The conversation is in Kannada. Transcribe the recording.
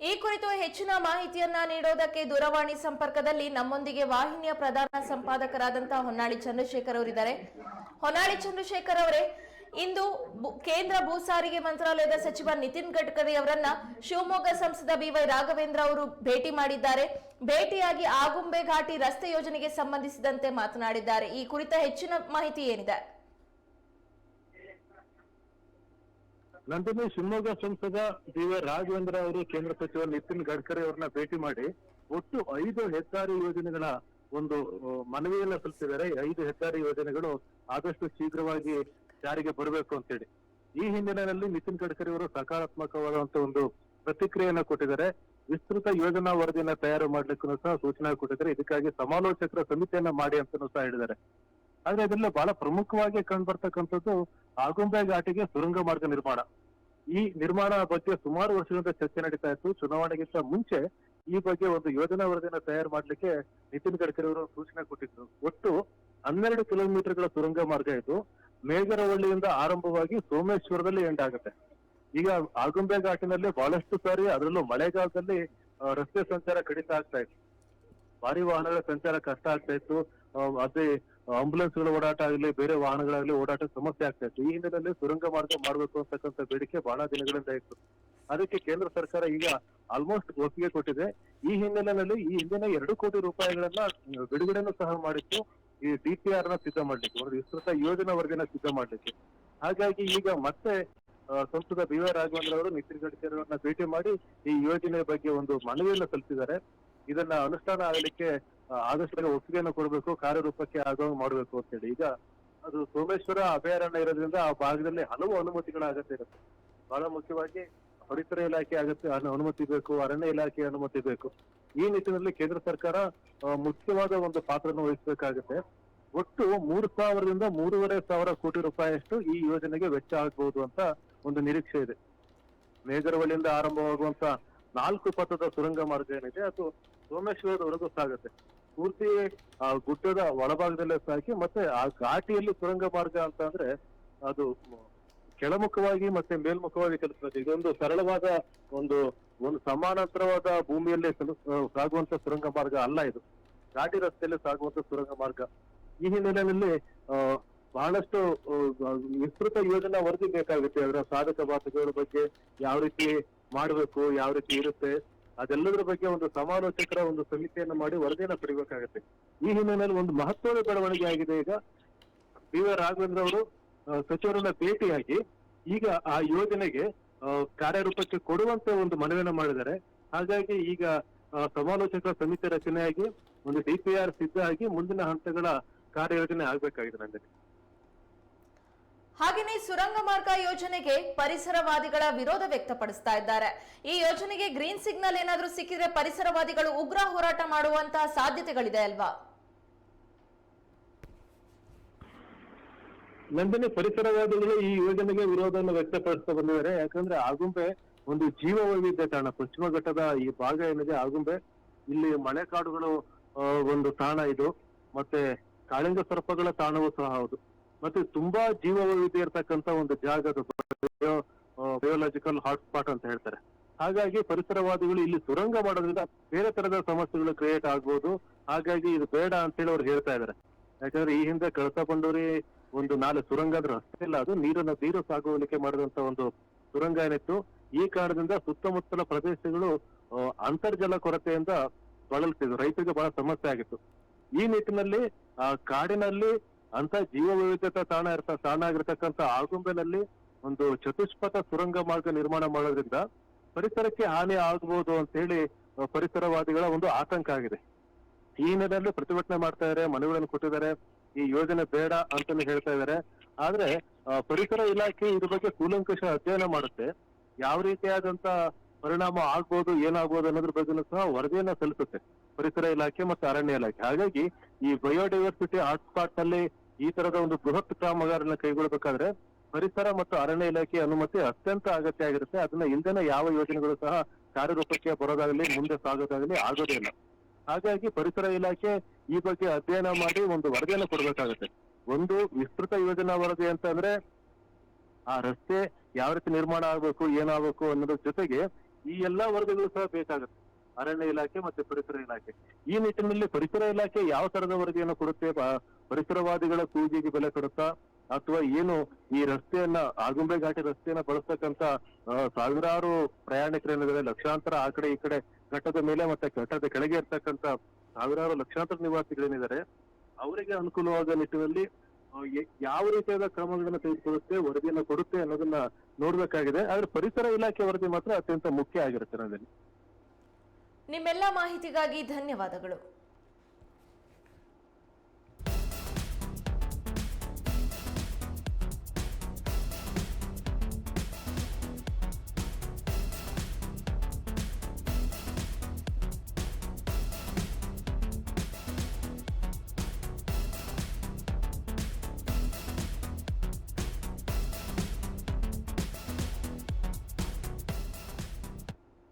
ಈ ಕುರಿತು ಹೆಚ್ಚಿನ ಮಾಹಿತಿಯನ್ನ ನೀಡೋದಕ್ಕೆ ದೂರವಾಣಿ ಸಂಪರ್ಕದಲ್ಲಿ ನಮ್ಮೊಂದಿಗೆ ವಾಹಿನಿಯ ಪ್ರಧಾನ ಸಂಪಾದಕರಾದಂತಹ ಹೊನ್ನಾಳಿ ಚಂದ್ರಶೇಖರ್ ಅವರಿದ್ದಾರೆ. ಹೊನ್ನಾಳಿ ಚಂದ್ರಶೇಖರ್ ಅವರೇ, ಇಂದು ಕೇಂದ್ರ ಭೂ ಸಾರಿಗೆ ಮಂತ್ರಾಲಯದ ಸಚಿವ ನಿತಿನ್ ಗಡ್ಕರಿ ಅವರನ್ನ ಶಿವಮೊಗ್ಗ ಸಂಸದ ಬಿವೈ ರಾಘವೇಂದ್ರ ಅವರು ಭೇಟಿ ಮಾಡಿದ್ದಾರೆ. ಭೇಟಿಯಾಗಿ ಆಗುಂಬೆ ಘಾಟಿ ರಸ್ತೆ ಯೋಜನೆಗೆ ಸಂಬಂಧಿಸಿದಂತೆ ಮಾತನಾಡಿದ್ದಾರೆ. ಈ ಕುರಿತ ಹೆಚ್ಚಿನ ಮಾಹಿತಿ ಏನಿದೆ? ನಂದಿನಿ ಶಿವಮೊಗ್ಗ ಸಂಸದ ಡಿ ವೈ ರಾಘವೇಂದ್ರ ಅವರು ಕೇಂದ್ರ ಸಚಿವ ನಿತಿನ್ ಗಡ್ಕರಿ ಅವ್ರನ್ನ ಭೇಟಿ ಮಾಡಿ ಒಟ್ಟು ಐದು ಹೆದ್ದಾರಿ ಯೋಜನೆಗಳ ಒಂದು ಮನವಿಯನ್ನ ಸಲ್ಲಿಸಿದ್ದಾರೆ. ಐದು ಹೆದ್ದಾರಿ ಯೋಜನೆಗಳು ಆದಷ್ಟು ಶೀಘ್ರವಾಗಿ ಜಾರಿಗೆ ಬರಬೇಕು ಅಂತೇಳಿ. ಈ ಹಿನ್ನೆಲೆಯಲ್ಲಿ ನಿತಿನ್ ಗಡ್ಕರಿ ಅವರು ಸಕಾರಾತ್ಮಕವಾದಂತ ಒಂದು ಪ್ರತಿಕ್ರಿಯೆಯನ್ನ ಕೊಟ್ಟಿದ್ದಾರೆ. ವಿಸ್ತೃತ ಯೋಜನಾ ವರದಿಯನ್ನ ತಯಾರು ಮಾಡ್ಲಿಕ್ಕೂ ಸಹ ಸೂಚನೆ ಕೊಟ್ಟಿದ್ದಾರೆ. ಇದಕ್ಕಾಗಿ ಸಮಾಲೋಚಕರ ಸಮಿತಿಯನ್ನ ಮಾಡಿ ಅಂತಾನೂ ಸಹ ಹೇಳಿದ್ದಾರೆ. ಆದ್ರೆ ಅದೆಲ್ಲ ಬಹಳ ಪ್ರಮುಖವಾಗಿ ಕಂಡು ಬರ್ತಕ್ಕಂಥದ್ದು ಆಗುಂಬೆ ಘಾಟಿಗೆ ಸುರಂಗ ಮಾರ್ಗ ನಿರ್ಮಾಣ. ಈ ನಿರ್ಮಾಣ ಬಗ್ಗೆ ಸುಮಾರು ವರ್ಷಗಳಿಂದ ಚರ್ಚೆ ನಡೀತಾ ಇತ್ತು. ಚುನಾವಣೆಗಿಂತ ಮುಂಚೆ ಈ ಬಗ್ಗೆ ಒಂದು ಯೋಜನಾ ವರದಿಯನ್ನು ತಯಾರು ಮಾಡ್ಲಿಕ್ಕೆ ನಿತಿನ್ ಗಡ್ಕರಿ ಅವರು ಸೂಚನೆ ಕೊಟ್ಟಿದ್ರು. ಒಟ್ಟು ಹನ್ನೆರಡು ಕಿಲೋಮೀಟರ್ಗಳ ಸುರಂಗ ಮಾರ್ಗ ಇದು. ಮೇಘರವಳ್ಳಿಯಿಂದ ಆರಂಭವಾಗಿ ಸೋಮೇಶ್ವರದಲ್ಲಿ ಎಂಡ್ ಆಗುತ್ತೆ. ಈಗ ಆಗುಂಬೆ ಘಾಟಿನಲ್ಲಿ ಬಹಳಷ್ಟು ಸಾರಿ ಅದರಲ್ಲೂ ಮಳೆಗಾಲದಲ್ಲಿ ರಸ್ತೆ ಸಂಚಾರ ಕಡಿತ ಆಗ್ತಾ ಇತ್ತು. ಭಾರಿ ವಾಹನಗಳ ಸಂಚಾರ ಕಷ್ಟ ಆಗ್ತಾ ಇತ್ತು. ಅದೇ ಆಂಬುಲೆನ್ಸ್ಗಳ ಓಡಾಟ ಆಗಲಿ, ಬೇರೆ ವಾಹನಗಳಾಗ್ಲಿ ಓಡಾಟ ಸಮಸ್ಯೆ ಆಗ್ತಾ ಇತ್ತು. ಈ ಹಿನ್ನೆಲೆಯಲ್ಲಿ ಸುರಂಗ ಮಾರ್ಗ ಮಾಡಬೇಕು ಅಂತಕ್ಕಂಥ ಬೇಡಿಕೆ ಬಹಳ ದಿನಗಳಿಂದ ಇತ್ತು. ಅದಕ್ಕೆ ಕೇಂದ್ರ ಸರ್ಕಾರ ಈಗ ಆಲ್ಮೋಸ್ಟ್ ಒಪ್ಪಿಗೆ ಕೊಟ್ಟಿದೆ. ಈ ಹಿನ್ನೆಲೆಯಲ್ಲಿ, ಈ ಹಿಂದಿನ ಎರಡು ಕೋಟಿ ರೂಪಾಯಿಗಳನ್ನ ಬಿಡುಗಡೆನೂ ಸಹ ಮಾಡಿತ್ತು. ಈ ಡಿಪಿಆರ್ನ ಸಿದ್ಧ ಮಾಡ್ಲಿಕ್ಕೆ, ಒಂದು ವಿಸ್ತೃತ ಯೋಜನಾ ವರದಿನ ಸಿದ್ಧ ಮಾಡ್ಲಿಕ್ಕೆ. ಹಾಗಾಗಿ ಈಗ ಮತ್ತೆ ಸಂಸದ ಬಿ ವೈ ರಾಘವೇಂದ್ರ ಅವರು ನಿತಿನ್ ಗಡ್ಕರಿ ಅವರನ್ನ ಭೇಟಿ ಮಾಡಿ ಈ ಯೋಜನೆ ಬಗ್ಗೆ ಒಂದು ಮನವಿಯನ್ನು ಸಲ್ಲಿಸಿದ್ದಾರೆ. ಇದನ್ನ ಅನುಷ್ಠಾನ ಆಗಲಿಕ್ಕೆ ಆದಷ್ಟು ಬೇಗ ಒಪ್ಪಿಗೆಯನ್ನು ಕೊಡಬೇಕು, ಕಾರ್ಯರೂಪಕ್ಕೆ ಆಗೋಂಗ್ ಮಾಡಬೇಕು ಅಂತೇಳಿ. ಈಗ ಅದು ಸೋಮೇಶ್ವರ ಅಭಯಾರಣ್ಯ ಇರೋದ್ರಿಂದ ಆ ಭಾಗದಲ್ಲಿ ಹಲವು ಅನುಮತಿಗಳ ಅಗತ್ಯ ಇರುತ್ತೆ. ಬಹಳ ಮುಖ್ಯವಾಗಿ ಪರಿಸರ ಇಲಾಖೆ ಅಗತ್ಯ ಅನು- ಅನುಮತಿ ಬೇಕು, ಅರಣ್ಯ ಇಲಾಖೆ ಅನುಮತಿ ಬೇಕು. ಈ ನಿಟ್ಟಿನಲ್ಲಿ ಕೇಂದ್ರ ಸರ್ಕಾರ ಮುಖ್ಯವಾದ ಒಂದು ಪಾತ್ರವನ್ನು ವಹಿಸಬೇಕಾಗುತ್ತೆ. ಒಟ್ಟು ಮೂರು ಸಾವಿರದಿಂದ ಮೂರುವರೆ ಸಾವಿರ ಕೋಟಿ ರೂಪಾಯಿಯಷ್ಟು ಈ ಯೋಜನೆಗೆ ವೆಚ್ಚ ಆಗಬಹುದು ಅಂತ ಒಂದು ನಿರೀಕ್ಷೆ ಇದೆ. ಮೇಜರವಳ್ಳಿಯಿಂದ ಆರಂಭವಾಗುವಂತ ನಾಲ್ಕು ಪಥದ ಸುರಂಗ ಮಾರ್ಗ ಏನಿದೆ, ಅದು ಸೋಮೇಶ್ವರದವರೆಗೂ ಸಾಗುತ್ತೆ. ಪೂರ್ತಿ, ಆ, ಗುಡ್ಡದ ಒಳಭಾಗದಲ್ಲೇ ಸಾಗಿ ಮತ್ತೆ ಆ ಘಾಟಿಯಲ್ಲಿ ಸುರಂಗ ಮಾರ್ಗ ಅಂತ ಅಂದ್ರೆ ಅದು ಕೆಳಮುಖವಾಗಿ ಮತ್ತೆ ಮೇಲ್ಮುಖವಾಗಿ ಚಲಿಸ್ತದೆ ಇದೊಂದು ಸರಳವಾದ ಒಂದು ಒಂದು ಸಮಾನಾಂತರವಾದ ಭೂಮಿಯಲ್ಲೇ ಸಾಗುವಂತ ಸುರಂಗ ಮಾರ್ಗ ಅಲ್ಲ ಇದು. ಘಾಟಿ ರಸ್ತೆಯಲ್ಲೇ ಸಾಗುವಂತ ಸುರಂಗ ಮಾರ್ಗ. ಈ ಹಿನ್ನೆಲೆಯಲ್ಲಿ ಬಹಳಷ್ಟು ವಿಸ್ತೃತ ಯೋಜನಾ ವರದಿ ಬೇಕಾಗುತ್ತೆ. ಅದರ ಸಾಧಕ ಬಾಧಕಗಳ ಬಗ್ಗೆ ಯಾವ ರೀತಿ ಮಾಡಬೇಕು, ಯಾವ ರೀತಿ ಇರುತ್ತೆ, ಅದೆಲ್ಲದರ ಬಗ್ಗೆ ಒಂದು ಸಮಾಲೋಚಕರ ಒಂದು ಸಮಿತಿಯನ್ನ ಮಾಡಿ ವರದಿಯನ್ನ ಪಡಿಬೇಕಾಗತ್ತೆ. ಈ ಹಿನ್ನೆಲೆಯಲ್ಲಿ ಒಂದು ಮಹತ್ವದ ಬೆಳವಣಿಗೆ ಆಗಿದೆ ಈಗ. ಬಿ ವೈ ರಾಘವೇಂದ್ರ ಅವರು ಸಚಿವರನ್ನ ಭೇಟಿಯಾಗಿ ಈಗ ಆ ಯೋಜನೆಗೆ ಕಾರ್ಯರೂಪಕ್ಕೆ ಕೊಡುವಂತೆ ಒಂದು ಮನವಿಯನ್ನ ಮಾಡಿದ್ದಾರೆ. ಹಾಗಾಗಿ ಈಗ ಸಮಾಲೋಚಕರ ಸಮಿತಿ ರಚನೆಯಾಗಿ, ಒಂದು ಡಿಪಿಆರ್ ಸಿದ್ಧ ಆಗಿ ಮುಂದಿನ ಹಂತಗಳ ಕಾರ್ಯಯೋಜನೆ ಆಗ್ಬೇಕಾಗಿದೆ ನನಗೆ ಹಾಗೆಯೇ ಸುರಂಗ ಮಾರ್ಗ ಯೋಜನೆಗೆ ಪರಿಸರವಾದಿಗಳ ವಿರೋಧ ವ್ಯಕ್ತಪಡಿಸ್ತಾ ಇದ್ದಾರೆ. ಈ ಯೋಜನೆಗೆ ಗ್ರೀನ್ ಸಿಗ್ನಲ್ ಏನಾದರೂ ಸಿಕ್ಕಿದ್ರೆ ಪರಿಸರವಾದಿಗಳು ಉಗ್ರ ಹೋರಾಟ ಮಾಡುವಂತಹ ಸಾಧ್ಯತೆಗಳಿದೆ ಅಲ್ವಾ? ನಂದಿನಿ, ಪರಿಸರವಾದಿಗಳು ಈ ಯೋಜನೆಗೆ ವಿರೋಧವನ್ನು ವ್ಯಕ್ತಪಡಿಸ್ತಾ ಬಂದಿದ್ದಾರೆ. ಯಾಕಂದ್ರೆ ಆಗುಂಬೆ ಒಂದು ಜೀವ ವೈವಿಧ್ಯ ತಾಣ, ಪಶ್ಚಿಮ ಘಟ್ಟದ ಈ ಭಾಗ ಏನಿದೆ, ಆಗುಂಬೆ, ಇಲ್ಲಿ ಮಳೆಕಾಡುಗಳು ಕಾಡುಗಳು ಒಂದು ತಾಣ ಇದು. ಮತ್ತೆ ಕಾಳಿಂಗ ಸರ್ಪಗಳ ತಾಣವೂ ಸಹ ಹೌದು. ಮತ್ತೆ ತುಂಬಾ ಜೀವ ವೈವಿಧ್ಯ ಇರ್ತಕ್ಕಂತ ಒಂದು ಜಾಗ ಅದು ಬಯೋಲಾಜಿಕಲ್ ಹಾಟ್ಸ್ಪಾಟ್ ಅಂತ ಹೇಳ್ತಾರೆ. ಹಾಗಾಗಿ ಪರಿಸರವಾದಿಗಳು ಇಲ್ಲಿ ಸುರಂಗ ಮಾಡೋದ್ರಿಂದ ಬೇರೆ ತರದ ಸಮಸ್ಯೆಗಳು ಕ್ರಿಯೇಟ್ ಆಗ್ಬೋದು. ಹಾಗಾಗಿ ಇದು ಬೇಡ ಅಂತ ಹೇಳಿ ಅವ್ರು ಹೇಳ್ತಾ ಇದ್ದಾರೆ ಯಾಕಂದ್ರೆ ಈ ಹಿಂದೆ ಕಳಸ ಬಂಡೂರಿ ಒಂದು ನಾಲ್ಕು ಸುರಂಗ ರಸ್ತೆ ಇಲ್ಲ, ಅದು ನೀರನ್ನ ನೀರು ಸಾಗುವಳಿಕೆ ಮಾಡಿದಂತ ಒಂದು ಸುರಂಗ ಏನಿತ್ತು. ಈ ಕಾರಣದಿಂದ ಸುತ್ತಮುತ್ತಲ ಪ್ರದೇಶಗಳು ಅಂತರ್ಜಲ ಕೊರತೆಯಿಂದ ಬಳಲ್ತಿದ್ರು ರೈತರಿಗೆ ಬಹಳ ಸಮಸ್ಯೆ ಆಗಿತ್ತು. ಈ ನಿಟ್ಟಿನಲ್ಲಿ, ಆ, ಕಾಡಿನಲ್ಲಿ ಅಂತ ಜೀವ ವೈವಿಧ್ಯತಾ ತಾಣ ಇರ್ತ ತಾಣ ಆಗಿರ್ತಕ್ಕಂಥ ಆಗುಂಬೆನಲ್ಲಿ ಒಂದು ಚತುಷ್ಪಥ ಸುರಂಗ ಮಾರ್ಗ ನಿರ್ಮಾಣ ಮಾಡೋದ್ರಿಂದ ಪರಿಸರಕ್ಕೆ ಹಾನಿ ಆಗಬಹುದು ಅಂತ ಹೇಳಿ ಪರಿಸರವಾದಿಗಳ ಒಂದು ಆತಂಕ ಆಗಿದೆ. ಈ ಹಿನ್ನೆಲೆಯಲ್ಲಿ ಪ್ರತಿಭಟನೆ ಮಾಡ್ತಾ ಇದ್ದಾರೆ ಮನವಿಗಳನ್ನು ಕೊಟ್ಟಿದ್ದಾರೆ. ಈ ಯೋಜನೆ ಬೇಡ ಅಂತಾನೆ ಹೇಳ್ತಾ ಇದ್ದಾರೆ ಆದ್ರೆ ಪರಿಸರ ಇಲಾಖೆ ಇದ್ರ ಬಗ್ಗೆ ಕೂಲಂಕಷ ಅಧ್ಯಯನ ಮಾಡುತ್ತೆ. ಯಾವ ರೀತಿಯಾದಂತ ಪರಿಣಾಮ ಆಗ್ಬೋದು, ಏನಾಗ್ಬೋದು ಅನ್ನೋದ್ರ ಬಗ್ಗೆ ಸಹ ವರದಿಯನ್ನ ಸಲ್ಲಿಸುತ್ತೆ ಪರಿಸರ ಇಲಾಖೆ ಮತ್ತು ಅರಣ್ಯ ಇಲಾಖೆ. ಹಾಗಾಗಿ ಈ ಬಯೋಡೈವರ್ಸಿಟಿ ಹಾಟ್ಸ್ಪಾಟ್ನಲ್ಲಿ ಈ ತರದ ಒಂದು ಬೃಹತ್ ಕಾಮಗಾರಿನ ಕೈಗೊಳ್ಳಬೇಕಾದ್ರೆ ಪರಿಸರ ಮತ್ತು ಅರಣ್ಯ ಇಲಾಖೆ ಅನುಮತಿ ಅತ್ಯಂತ ಅಗತ್ಯ ಆಗಿರುತ್ತೆ ಅದನ್ನ ಇಲ್ದೇನೆ ಯಾವ ಯೋಜನೆಗಳು ಸಹ ಕಾರ್ಯರೂಪಕ್ಕೆ ಬರೋದಾಗಲಿ, ಮುಂದೆ ಸಾಗೋದಾಗಲಿ ಆಗೋದೇ ಇಲ್ಲ. ಹಾಗಾಗಿ ಪರಿಸರ ಇಲಾಖೆ ಈ ಬಗ್ಗೆ ಅಧ್ಯಯನ ಮಾಡಿ ಒಂದು ವರದಿಯನ್ನು ಕೊಡಬೇಕಾಗುತ್ತೆ. ಒಂದು ವಿಸ್ತೃತ ಯೋಜನಾ ವರದಿ ಅಂತಂದ್ರೆ ಆ ರಸ್ತೆ ಯಾವ ರೀತಿ ನಿರ್ಮಾಣ ಆಗ್ಬೇಕು, ಏನಾಗಬೇಕು ಅನ್ನೋದ್ರ ಜೊತೆಗೆ ಈ ಎಲ್ಲಾ ವರ್ಗಗಳು ಸಹ ಬೇಕಾಗುತ್ತೆ. ಅರಣ್ಯ ಇಲಾಖೆ ಮತ್ತೆ ಪರಿಸರ ಇಲಾಖೆ. ಈ ನಿಟ್ಟಿನಲ್ಲಿ ಪರಿಸರ ಇಲಾಖೆ ಯಾವ ತರದ ವರದಿಯನ್ನು ಕೊಡುತ್ತೆ ಪರಿಸರವಾದಿಗಳ ಕೂಗಿಗೆ ಬೆಲೆ ಕೊಡುತ್ತಾ, ಅಥವಾ ಏನು ಈ ರಸ್ತೆಯನ್ನ ಆಗುಂಬೆ ಘಾಟಿ ರಸ್ತೆಯನ್ನ ಬಳಸ್ತಕ್ಕಂತ ಸಾವಿರಾರು ಪ್ರಯಾಣಿಕರೇನಿದ್ದಾರೆ ಲಕ್ಷಾಂತರ ಆ ಕಡೆ ಈ ಕಡೆ ಘಟ್ಟದ ಮೇಲೆ ಮತ್ತೆ ಘಟ್ಟದ ಕೆಳಗೆ ಇರ್ತಕ್ಕಂತ ಸಾವಿರಾರು ಲಕ್ಷಾಂತರ ನಿವಾಸಿಗಳೇನಿದ್ದಾರೆ ಅವರಿಗೆ ಅನುಕೂಲವಾದ ನಿಟ್ಟಿನಲ್ಲಿ ಯಾವ ರೀತಿಯಾದ ಕ್ರಮಗಳನ್ನ ತೆಗೆದುಕೊಳ್ಳುತ್ತೆ, ವರದಿಯನ್ನ ಕೊಡುತ್ತೆ ಅನ್ನೋದನ್ನ ನೋಡ್ಬೇಕಾಗಿದೆ. ಆದ್ರೆ ಪರಿಸರ ಇಲಾಖೆ ವರದಿ ಮಾತ್ರ ಅತ್ಯಂತ ಮುಖ್ಯ ಆಗಿರುತ್ತೆ ನನ್ನಲ್ಲಿ. ನಿಮ್ಮೆಲ್ಲ ಮಾಹಿತಿಗಾಗಿ ಧನ್ಯವಾದಗಳು.